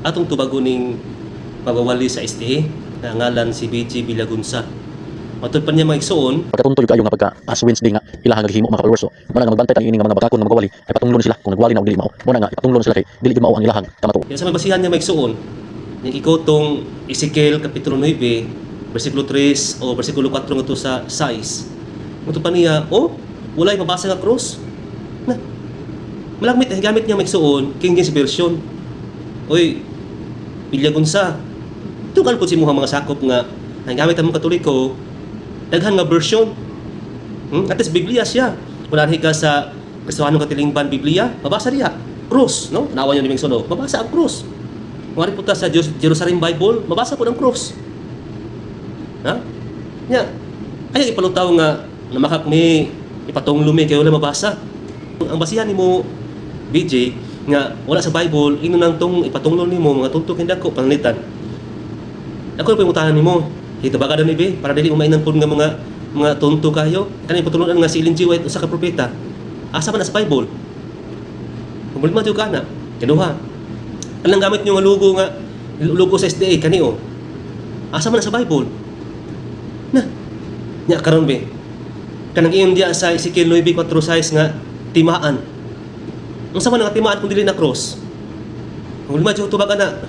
atong tubago ning pagwawali sa STA na ngalan si BG Bilagunsa. Matod pa niya mga igsoon, pagkatuntoy kayo nga pagka as Wednesday nga ilaha nga gihimo mga followers so mo na nga magbantay tang ini nga mga bakakon nga magawali ay patunglon sila kung nagwali na o dili mao mo na nga ipatunglon sila kay dili gyud mao ang ilahang kamato kaya sa may basihan niya mga igsoon, yung ikotong Ezekiel Kapitulo 9, versikulo 3 o versikulo 4 nga to sa 6. Matod pa niya, oh, walay mabasa nga cross. Na, malagmit, ang gamit niya mga igsoon, King James Version. Oy, Bilyagunsa, tukan po si mga mga sakop nga, ang gamit ang katoliko, daghan nga version. Hmm? At least Biblia siya. Wala ka sa Kristohanong Katilingban Biblia, mabasa niya. Cross, no? Nawa niyo niming suno. Mabasa ang cross. Kung po sa Jeru- Jerusalem Bible, mabasa po ang cross. Ha? Nya, kaya ipalutaw nga na makak may ipatong lumi kayo wala mabasa. Ang basihan nimo BJ nga wala sa Bible, ino nang tong ipatunglo nimo mga tuntok hindi ko panglitan. Ako pa imutahan nimo. Ito baga daw ni be para dili mo mainan pud nga mga mga tunto kayo. Kani patulunan nga si Ellen G. White usa ka propeta. Asa man sa Bible? Kumulma jud kana. Kinuha. Anong gamit niyo nga logo nga logo sa SDA kani oh. Asa man sa Bible? Na. Nya karon be. Kanang iyon diya sa Ezekiel 9:4 nga timaan. Ang sama nga timaan kung dili na cross. Kung lima jud tubag ana.